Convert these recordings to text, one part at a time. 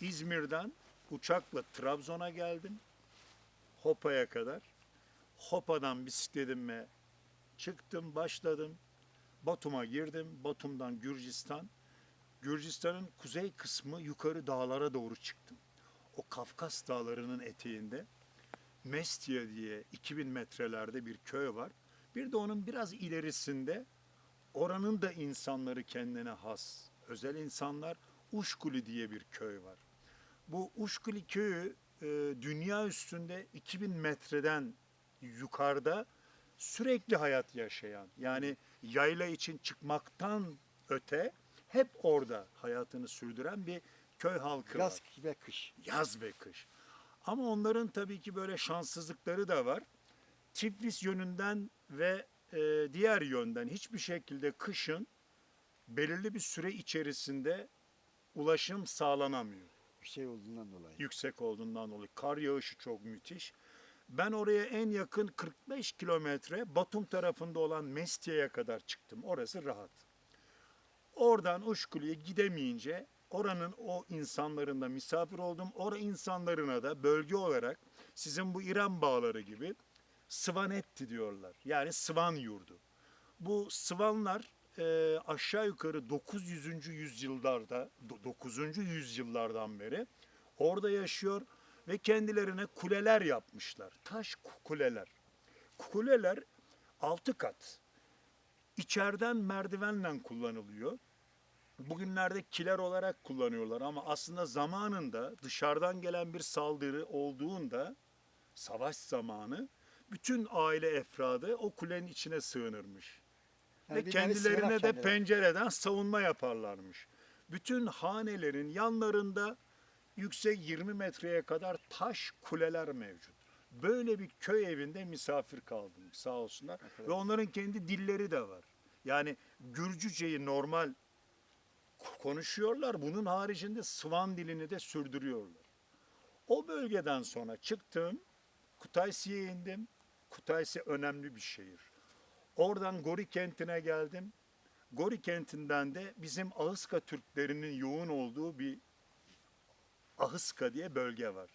İzmir'den uçakla Trabzon'a geldim. Hopa'ya kadar. Hopa'dan bisikletime çıktım, başladım. Batum'a girdim. Batum'dan Gürcistan. Gürcistan'ın kuzey kısmı yukarı dağlara doğru çıktım. O Kafkas dağlarının eteğinde Mestia diye 2000 metrelerde bir köy var. Bir de onun biraz ilerisinde oranın da insanları kendine has, özel insanlar Uşkuli diye bir köy var. Bu Uşkuli köyü e, dünya üstünde 2000 metreden yukarıda sürekli hayat yaşayan yani yayla için çıkmaktan öte hep orada hayatını sürdüren bir köy halkı var. Yaz ve kış. Yaz ve kış. Ama onların tabii ki böyle şanssızlıkları da var. Tiflis yönünden ve e, diğer yönden hiçbir şekilde kışın belirli bir süre içerisinde ulaşım sağlanamıyor. Şey olduğundan dolayı. Yüksek olduğundan dolayı. Kar yağışı çok müthiş. Ben oraya en yakın 45 kilometre Batum tarafında olan Mestia'ya kadar çıktım. Orası rahat. Oradan Uşkulu'ya gidemeyince oranın o insanlarında misafir oldum. Ora insanlarına da bölge olarak sizin bu İran bağları gibi Sıvanetti diyorlar. Yani Sıvan yurdu. Bu Sıvanlar e, aşağı yukarı 900. yüzyıllarda, do- 9. yüzyıllardan beri orada yaşıyor ve kendilerine kuleler yapmışlar. Taş ku- kuleler. Kuleler altı kat. İçeriden merdivenle kullanılıyor. Bugünlerde kiler olarak kullanıyorlar ama aslında zamanında dışarıdan gelen bir saldırı olduğunda savaş zamanı bütün aile efradı o kulenin içine sığınırmış. Yani Ve kendilerine de pencereden savunma yaparlarmış. Bütün hanelerin yanlarında yüksek 20 metreye kadar taş kuleler mevcut. Böyle bir köy evinde misafir kaldım sağ olsunlar. Ve onların kendi dilleri de var. Yani Gürcüceyi normal konuşuyorlar. Bunun haricinde Sıvan dilini de sürdürüyorlar. O bölgeden sonra çıktım. Kutaisi'ye indim. Kutaisi önemli bir şehir. Oradan Gori kentine geldim. Gori kentinden de bizim Ahıska Türklerinin yoğun olduğu bir Ahıska diye bölge var.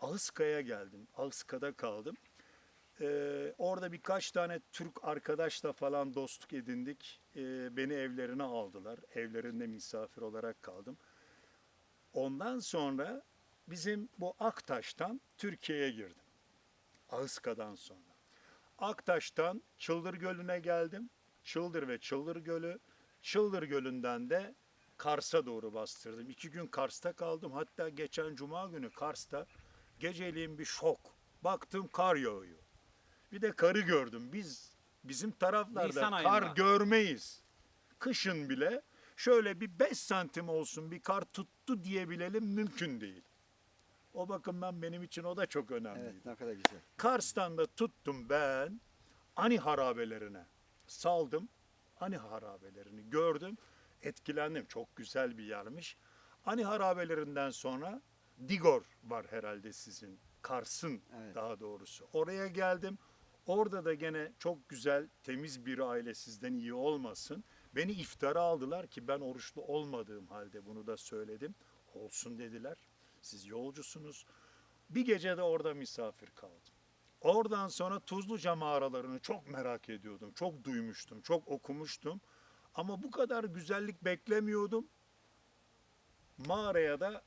Ahıska'ya geldim. Ahıska'da kaldım. Ee, orada birkaç tane Türk arkadaşla falan dostluk edindik. Ee, beni evlerine aldılar. Evlerinde misafir olarak kaldım. Ondan sonra bizim bu Aktaş'tan Türkiye'ye girdim. Ahıska'dan sonra. Aktaş'tan Çıldır Gölü'ne geldim. Çıldır ve Çıldır Gölü. Çıldır Gölü'nden de Kars'a doğru bastırdım. İki gün Kars'ta kaldım. Hatta geçen Cuma günü Kars'ta geceliğin bir şok. Baktım kar yağıyor. Bir de karı gördüm. Biz bizim taraflarda kar görmeyiz. Kışın bile şöyle bir 5 santim olsun bir kar tuttu diyebilelim mümkün değil. O bakımdan benim için o da çok önemliydi. Evet ne kadar güzel. Kars'tan da tuttum ben Ani harabelerine saldım. Ani harabelerini gördüm. Etkilendim. Çok güzel bir yermiş. Ani harabelerinden sonra Digor var herhalde sizin. Kars'ın Evet. daha doğrusu. Oraya geldim. Orada da gene çok güzel, temiz bir aile sizden iyi olmasın. Beni iftara aldılar ki ben oruçlu olmadığım halde bunu da söyledim. Olsun dediler. Siz yolcusunuz. Bir gece de orada misafir kaldım. Oradan sonra Tuzluca mağaralarını çok merak ediyordum. Çok duymuştum, çok okumuştum. Ama bu kadar güzellik beklemiyordum. Mağaraya da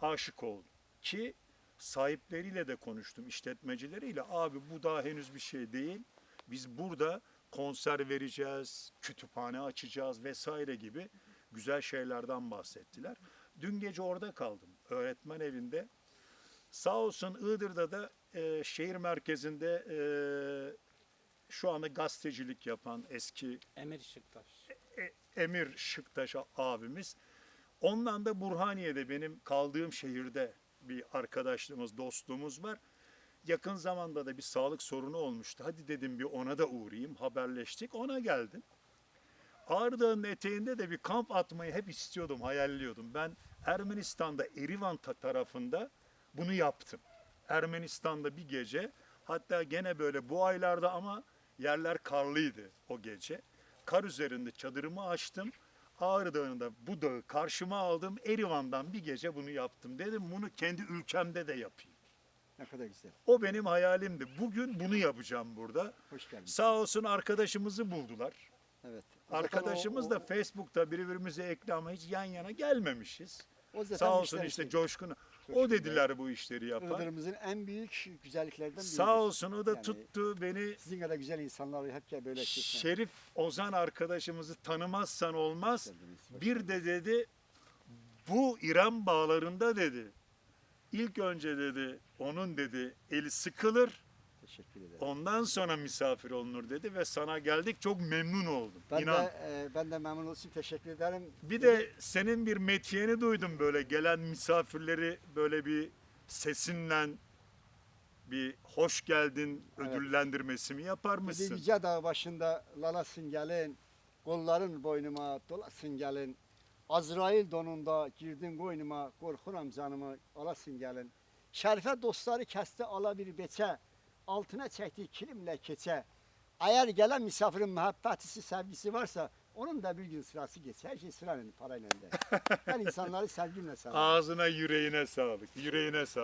aşık oldum. Ki sahipleriyle de konuştum, işletmecileriyle. Abi bu daha henüz bir şey değil. Biz burada konser vereceğiz, kütüphane açacağız vesaire gibi güzel şeylerden bahsettiler. Dün gece orada kaldım. Öğretmen evinde. Sağ olsun Iğdır'da da e, şehir merkezinde e, şu anda gazetecilik yapan eski Emir Işıktaş. e- Emir Şıktaş abimiz. Ondan da Burhaniye'de benim kaldığım şehirde bir arkadaşlığımız, dostluğumuz var. Yakın zamanda da bir sağlık sorunu olmuştu. Hadi dedim bir ona da uğrayayım. Haberleştik. Ona geldim. Ağrı eteğinde de bir kamp atmayı hep istiyordum, hayalliyordum. Ben Ermenistan'da Erivan ta- tarafında bunu yaptım. Ermenistan'da bir gece hatta gene böyle bu aylarda ama yerler karlıydı o gece. Kar üzerinde çadırımı açtım. Ağrı Dağı'nda bu dağı karşıma aldım. Erivan'dan bir gece bunu yaptım. Dedim bunu kendi ülkemde de yapayım. Ne kadar güzel. O benim hayalimdi. Bugün bunu yapacağım burada. Hoş geldin. Sağ olsun arkadaşımızı buldular. Evet. Arkadaşımız o- da Facebook'ta birbirimize ekli ama hiç yan yana gelmemişiz. o zaten Sağ olsun işte için. Coşkun. O dediler bu işleri yapan. Iğdır'ımızın en büyük güzelliklerden biridir. Sağ olsun o da Yani tuttu beni. Sizin kadar güzel insanlar hep böyle kesme. Şerif Ozan arkadaşımızı tanımazsan olmaz. Bir de dedi bu İran bağlarında dedi. İlk önce dedi onun dedi eli sıkılır. Teşekkür ederim. Ondan sonra misafir olunur dedi ve sana geldik çok memnun oldum. Ben İnan. de e, ben de memnun olsun teşekkür ederim. Bir de senin bir metiyeni duydum böyle gelen misafirleri böyle bir sesinle bir hoş geldin Evet. ödüllendirmesi mi yapar mısın? Yüce Dağ başında lalasın gelin, kolların boynuma dolasın gelin. Azrail donunda girdin koynuma, korkuram canımı alasın gelin. Şerife dostları kesti ala bir beçe, altına çektiği kilimle keçe. Eğer gelen misafirin muhabbetisi, sevgisi varsa onun da bir gün sırası geç. Her şey sırayla, parayla değil. Ben insanları sevgimle severim. Ağzına yüreğine sağlık. Yüreğine sağlık.